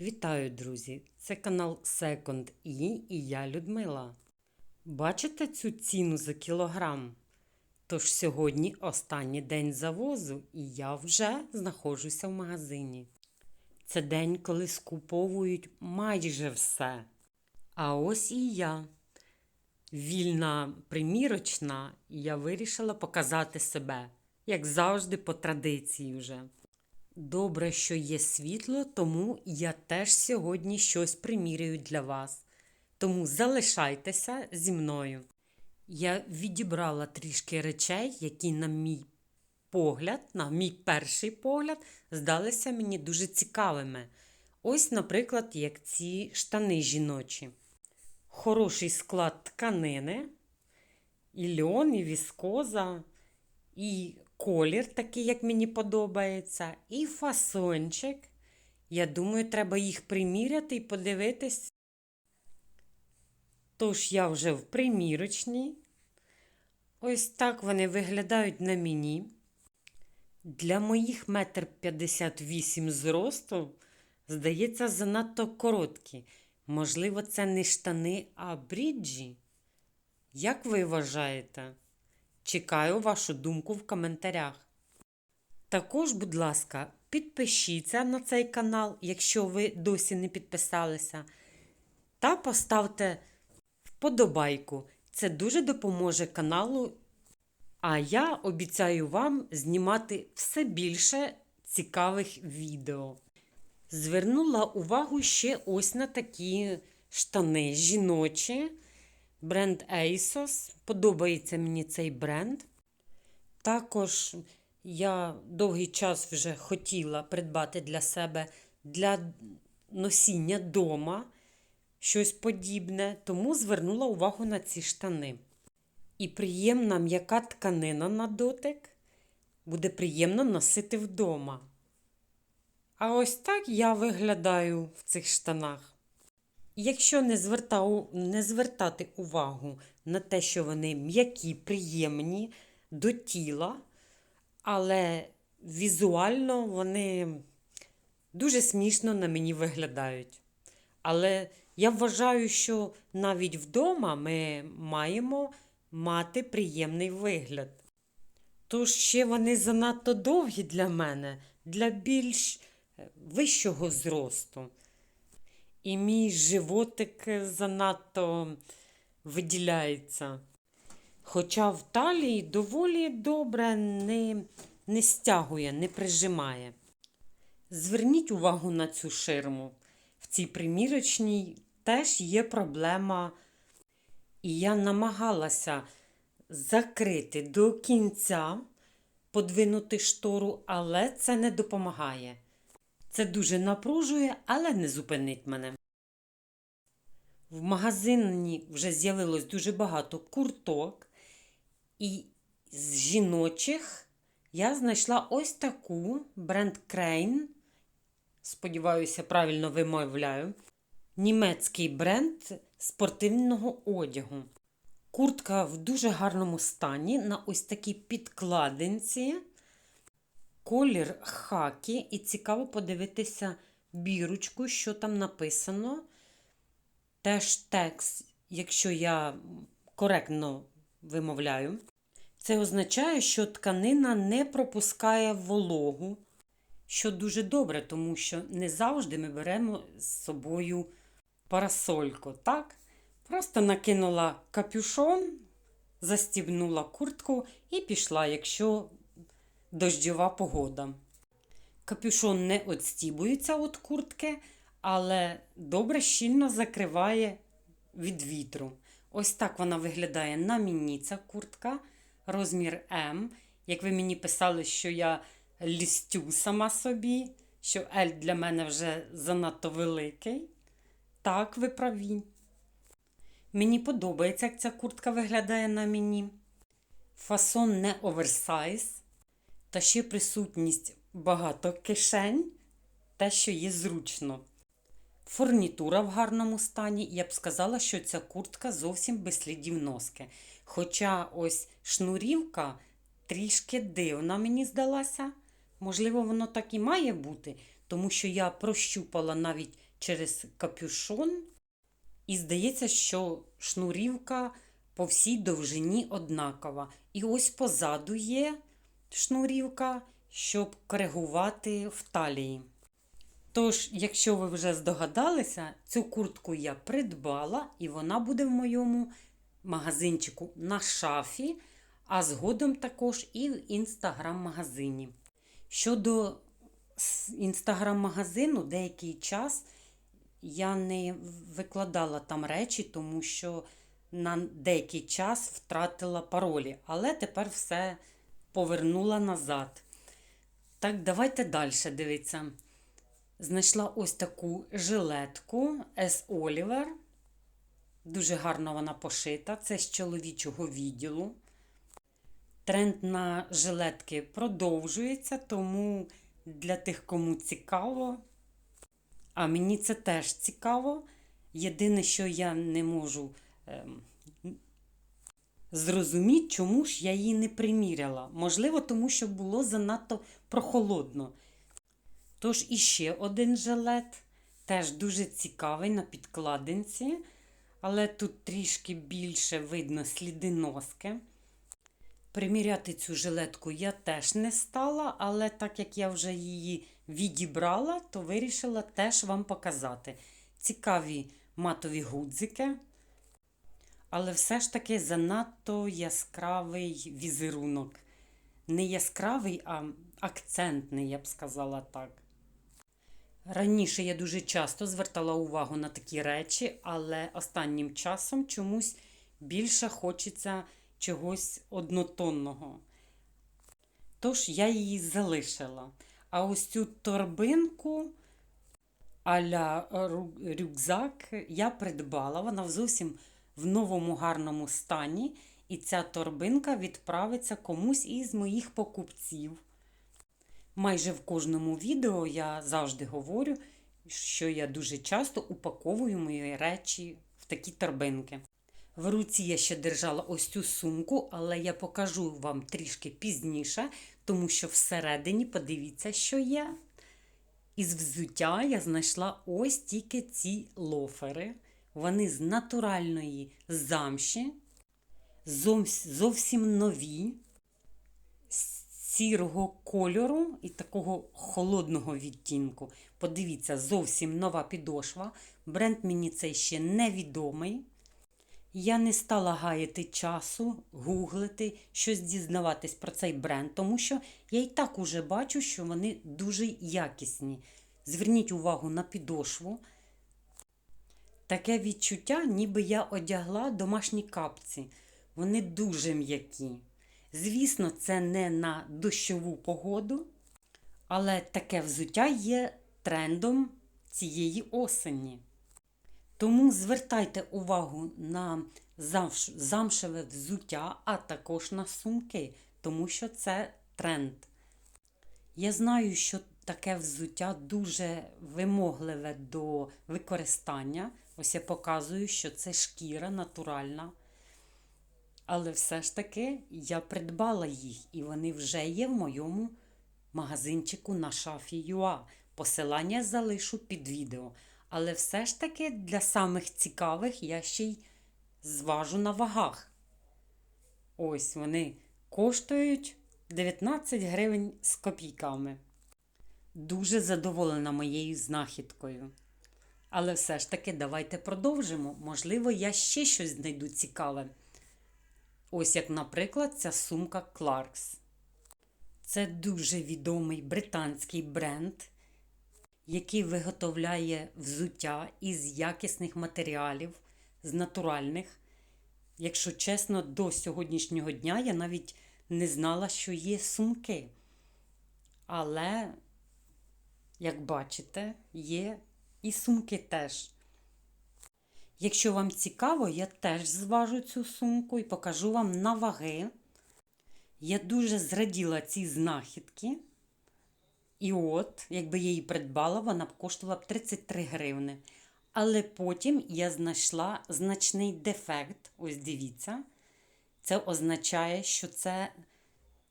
Вітаю, друзі! Це канал Second E і я Людмила. Бачите цю ціну за кілограм? Тож сьогодні останній день завозу, і я вже знаходжуся в магазині. Це день, коли скуповують майже все. А ось і я. Вільна примірочна, і я вирішила показати себе, як завжди, по традиції вже. Добре, що є світло, тому я теж сьогодні щось примірюю для вас. Тому залишайтеся зі мною. Я відібрала трішки речей, які, на мій погляд, на мій перший погляд, здалися мені дуже цікавими. Ось, наприклад, як ці штани жіночі. Хороший склад тканини, і льон, і віскоза, і колір такий, як мені подобається, і фасончик. Я думаю, треба їх приміряти і подивитись. Тож я вже в примірочній. Ось так вони виглядають на мені. Для моїх метр п'ятдесят вісім зросту, здається, занадто короткі. Можливо, це не штани, а бріджі. Як ви вважаєте? Чекаю вашу думку в коментарях. Також, будь ласка, підпишіться на цей канал, якщо ви досі не підписалися, та поставте вподобайку. Це дуже допоможе каналу. А я обіцяю вам знімати все більше цікавих відео. Звернула увагу ще ось на такі штани жіночі. Бренд ASOS. Подобається мені цей бренд. Також я довгий час вже хотіла придбати для себе для носіння дома щось подібне, тому звернула увагу на ці штани. І приємна м'яка тканина на дотик буде приємно носити вдома. А ось так я виглядаю в цих штанах. Якщо не, звертав, не звертати увагу на те, що вони м'які, приємні до тіла, але візуально вони дуже смішно на мені виглядають. Але я вважаю, що навіть вдома ми маємо мати приємний вигляд. Тож ще вони занадто довгі для мене, для більш е, вищого зросту. І мій животик занадто виділяється. Хоча в талії доволі добре не, не стягує, не прижимає. Зверніть увагу на цю ширму. В цій примірочній теж є проблема, і я намагалася закрити до кінця, подвинути штору, але це не допомагає. Це дуже напружує, але не зупинить мене. В магазині вже з'явилось дуже багато курток, і з жіночих я знайшла ось таку бренд Crane. Сподіваюся, правильно вимовляю. Німецький бренд спортивного одягу. Куртка в дуже гарному стані на ось такій підкладинці. Колір хакі, і цікаво подивитися бірочку, що там написано. Теж текст, якщо я коректно вимовляю, це означає, що тканина не пропускає вологу, що дуже добре, тому що не завжди ми беремо з собою парасольку. так? Просто накинула капюшон, застібнула куртку і пішла, якщо дощова погода. Капюшон не відстібується від куртки, але добре щільно закриває від вітру. Ось так вона виглядає на мені ця куртка, розмір М. Як ви мені писали, що я лістю сама собі, що L для мене вже занадто великий. Так, ви праві. Мені подобається, як ця куртка виглядає на мені. Фасон не оверсайз, та ще присутність багато кишень, те, що є зручно. Фурнітура в гарному стані, я б сказала, що ця куртка зовсім без слідів носки. Хоча ось шнурівка трішки дивна, мені здалася. Можливо, воно так і має бути, тому що я прощупала навіть через капюшон. І здається, що шнурівка по всій довжині однакова. І ось позаду є шнурівка, щоб коригувати в талії. Тож, якщо ви вже здогадалися, цю куртку я придбала, і вона буде в моєму магазинчику на шафі, а згодом також і в інстаграм-магазині. Щодо інстаграм-магазину, деякий час я не викладала там речі, тому що на деякий час втратила паролі, але тепер все повернула назад. Так, давайте далі дивитися. Знайшла ось таку жилетку S. Oliver. Дуже гарно вона пошита. Це з чоловічого відділу. Тренд на жилетки продовжується, тому для тих, кому цікаво. А мені це теж цікаво. Єдине, що я не можу ем, зрозуміти, чому ж я її не приміряла. Можливо, тому що було занадто прохолодно. Тож іще один жилет, теж дуже цікавий на підкладинці, але тут трішки більше видно сліди носки. Приміряти цю жилетку я теж не стала, але так як я вже її відібрала, то вирішила теж вам показати. Цікаві матові гудзики, але все ж таки занадто яскравий візерунок. Не яскравий, а акцентний, я б сказала так. Раніше я дуже часто звертала увагу на такі речі, але останнім часом чомусь більше хочеться чогось однотонного. Тож я її залишила. А ось цю торбинку а-ля рюкзак я придбала. Вона зовсім в новому гарному стані. І ця торбинка відправиться комусь із моїх покупців. Майже в кожному відео я завжди говорю, що я дуже часто упаковую мої речі в такі торбинки. В руці я ще держала ось цю сумку, але я покажу вам трішки пізніше, тому що всередині подивіться, що є. Із взуття я знайшла ось тільки ці лофери. Вони з натуральної замші, зовсім нові, з сірого кольору і такого холодного відтінку. Подивіться, зовсім нова підошва. Бренд мені цей ще невідомий. Я не стала гаяти часу, гуглити, щось дізнаватись про цей бренд, тому що я і так уже бачу, що вони дуже якісні. Зверніть увагу на підошву. Таке відчуття, ніби я одягла домашні капці. Вони дуже м'які. Звісно, це не на дощову погоду, але таке взуття є трендом цієї осені. Тому звертайте увагу на замшеве взуття, а також на сумки, тому що це тренд. Я знаю, що таке взуття дуже вимогливе до використання. Ось я показую, що це шкіра натуральна. Але все ж таки я придбала їх, і вони вже є в моєму магазинчику на шафі Юа. Посилання залишу під відео. Але все ж таки для самих цікавих я ще й зважу на вагах. Ось вони коштують 19 гривень з копійками. Дуже задоволена моєю знахідкою. Але все ж таки давайте продовжимо. Можливо, я ще щось знайду цікаве. Ось як, наприклад, ця сумка Clarks. Це дуже відомий британський бренд, який виготовляє взуття із якісних матеріалів, з натуральних. Якщо чесно, до сьогоднішнього дня я навіть не знала, що є сумки. Але, як бачите, є і сумки теж. Якщо вам цікаво, я теж зважу цю сумку і покажу вам на ваги. Я дуже зраділа ці знахідки. І от, якби я її придбала, вона б коштувала б 33 гривни. Але потім я знайшла значний дефект. Ось дивіться. Це означає, що це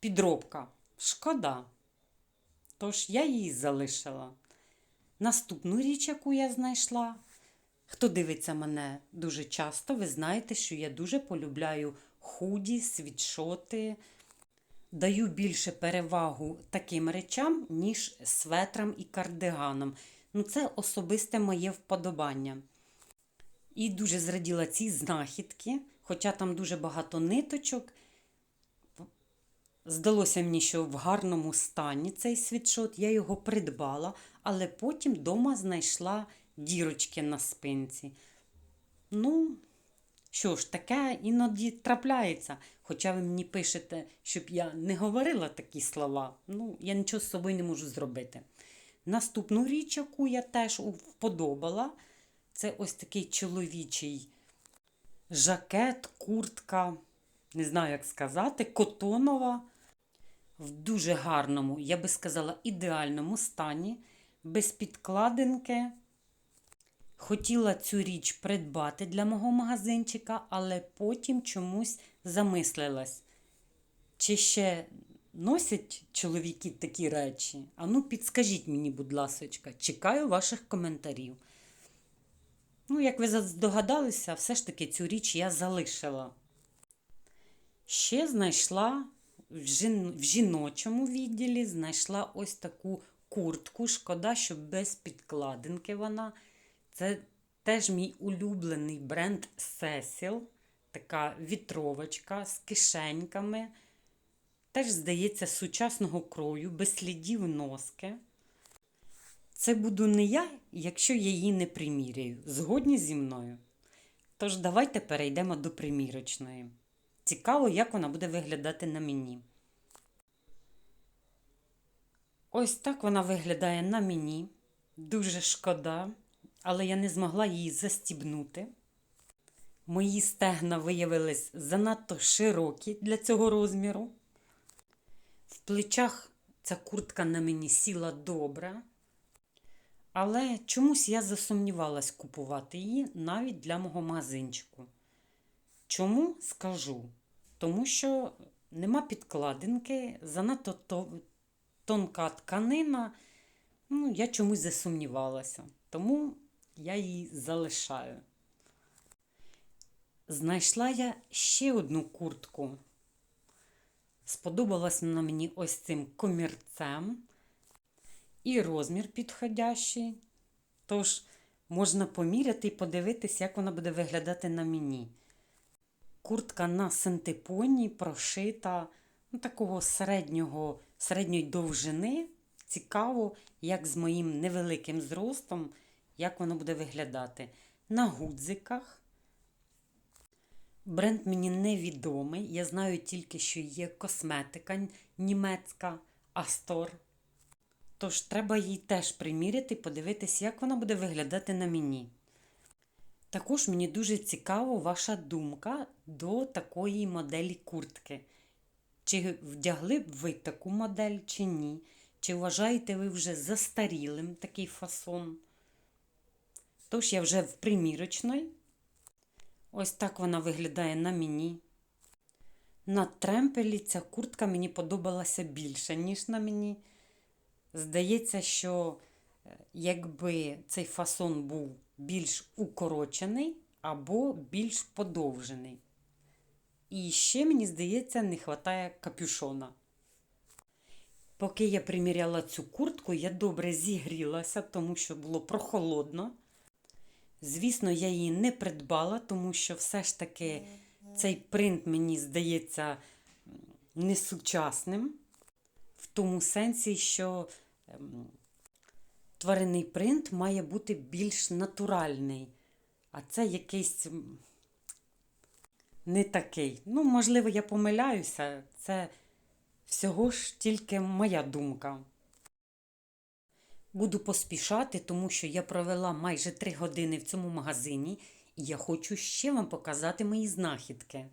підробка. Шкода. Тож я її залишила. Наступну річ, яку я знайшла. Хто дивиться мене дуже часто, ви знаєте, що я дуже полюбляю худі, світшоти. Даю більше перевагу таким речам, ніж светрам і кардиганам. Ну, це особисте моє вподобання. І дуже зраділа ці знахідки, хоча там дуже багато ниточок. Здалося мені, що в гарному стані цей світшот, я його придбала, але потім вдома знайшла дірочки на спинці. Ну, що ж, таке іноді трапляється. Хоча ви мені пишете, щоб я не говорила такі слова, ну, я нічого з собою не можу зробити. Наступну річ, яку я теж вподобала, це ось такий чоловічий жакет, куртка, не знаю, як сказати, котонова, в дуже гарному, я би сказала, ідеальному стані, без підкладинки. Хотіла цю річ придбати для мого магазинчика, але потім чомусь замислилась. Чи ще носять чоловіки такі речі? Ану, підскажіть мені, будь ласочка, чекаю ваших коментарів. Ну, як ви здогадалися, все ж таки цю річ я залишила. Ще знайшла в, жіночому відділі знайшла ось таку куртку. Шкода, що без підкладинки вона. Це теж мій улюблений бренд Cecil. Така вітровочка з кишеньками. Теж, здається, сучасного крою, без слідів носки. Це буду не я, якщо я її не приміряю. Згодні зі мною. Тож, давайте перейдемо до примірочної. Цікаво, як вона буде виглядати на мені. Ось так вона виглядає на мені. Дуже шкода, але я не змогла її застібнути. Мої стегна виявились занадто широкі для цього розміру. В плечах ця куртка на мені сіла добре. Але чомусь я засумнівалась купувати її навіть для мого магазинчику. Чому скажу? Тому що нема підкладинки, занадто тонка тканина. Ну, я чомусь засумнівалася, тому я її залишаю. Знайшла я ще одну куртку. Сподобалась вона мені ось цим комірцем. І розмір підходящий. Тож, можна поміряти і подивитися, як вона буде виглядати на мені. Куртка на синтепоні прошита ну, такого середнього, середньої довжини. Цікаво, як з моїм невеликим зростом, як воно буде виглядати. На гудзиках. Бренд мені невідомий. Я знаю тільки, що є косметика німецька Астор. Тож треба їй теж приміряти і подивитися, як вона буде виглядати на мені. Також мені дуже цікава ваша думка до такої моделі куртки. Чи вдягли б ви таку модель, чи ні? Чи вважаєте ви вже застарілим такий фасон? Тож я вже в примірочної. Ось так вона виглядає на мені. На тремпелі ця куртка мені подобалася більше, ніж на мені. Здається, що е, якби цей фасон був більш укорочений або більш подовжений. І ще, мені здається, не вистачає капюшона. Поки я приміряла цю куртку, я добре зігрілася, тому що було прохолодно. Звісно, я її не придбала, тому що все ж таки цей принт, мені здається, несучасним. В тому сенсі, що ем, тваринний принт має бути більш натуральний. А це якийсь не такий. Ну, можливо, я помиляюся. Це всього ж тільки моя думка. Буду поспішати, тому що я провела майже три години в цьому магазині, і я хочу ще вам показати мої знахідки.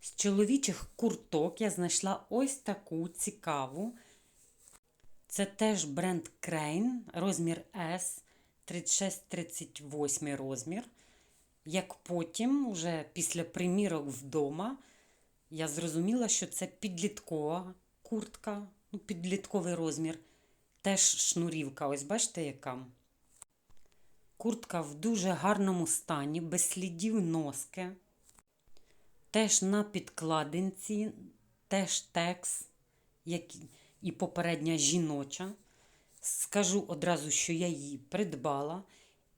З чоловічих курток я знайшла ось таку цікаву. Це теж бренд Crane, розмір S, 36-38 розмір. Як потім, вже після примірок вдома, я зрозуміла, що це підліткова куртка, ну, підлітковий розмір. Теж шнурівка, ось бачите, яка. Куртка в дуже гарному стані, без слідів носки. Теж на підкладинці, теж текс, як і попередня жіноча. Скажу одразу, що я її придбала,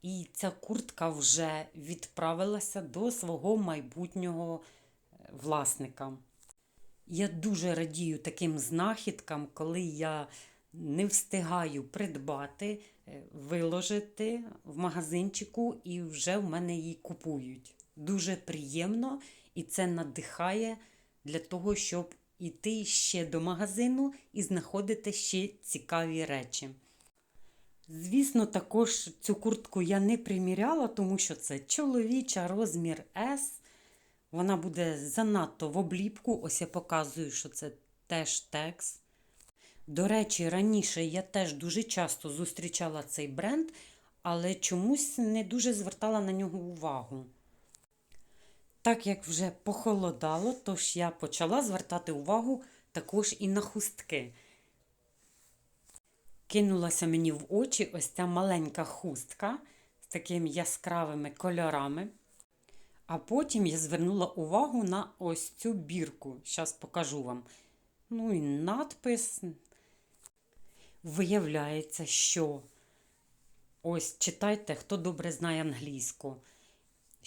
і ця куртка вже відправилася до свого майбутнього е, власника. Я дуже радію таким знахідкам, коли я не встигаю придбати, е, виложити в магазинчику і вже в мене її купують. Дуже приємно і це надихає для того, щоб іти ще до магазину і знаходити ще цікаві речі. Звісно, також цю куртку я не приміряла, тому що це чоловіча розмір S. Вона буде занадто в обліпку. Ось я показую, що це теж текс. До речі, раніше я теж дуже часто зустрічала цей бренд, але чомусь не дуже звертала на нього увагу. Так як вже похолодало, тож я почала звертати увагу також і на хустки. Кинулася мені в очі ось ця маленька хустка з такими яскравими кольорами. А потім я звернула увагу на ось цю бірку. Зараз покажу вам. Ну і надпис. Виявляється, що ось читайте, хто добре знає англійську.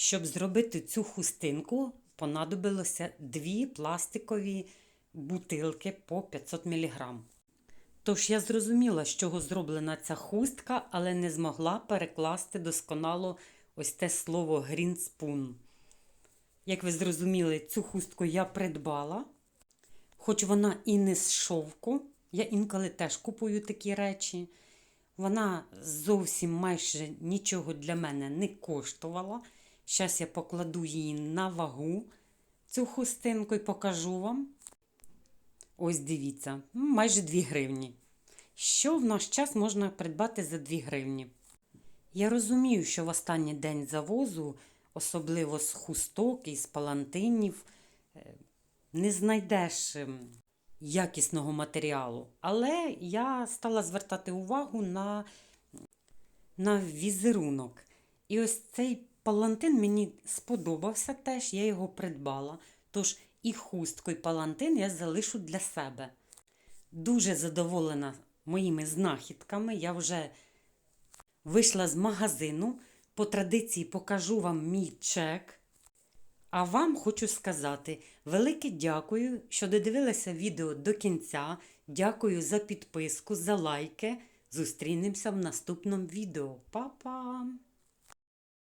Щоб зробити цю хустинку, понадобилося дві пластикові бутилки по 500 мг. Тож я зрозуміла, з чого зроблена ця хустка, але не змогла перекласти досконало ось те слово spoon. Як ви зрозуміли, цю хустку я придбала, хоч вона і не з шовку. Я інколи теж купую такі речі. Вона зовсім майже нічого для мене не коштувала. Зараз я покладу її на вагу, цю хустинку, і покажу вам. Ось дивіться, майже 2 гривні. Що в наш час можна придбати за 2 гривні? Я розумію, що в останній день завозу, особливо з хусток і з палантинів, е, не знайдеш ем, якісного матеріалу. Але я стала звертати увагу на, на візерунок. І ось цей палантин мені сподобався теж, я його придбала. Тож і хустку, і палантин я залишу для себе. Дуже задоволена моїми знахідками. Я вже вийшла з магазину. По традиції покажу вам мій чек. А вам хочу сказати велике дякую, що додивилися відео до кінця. Дякую за підписку, за лайки. Зустрінемося в наступному відео. Па-па!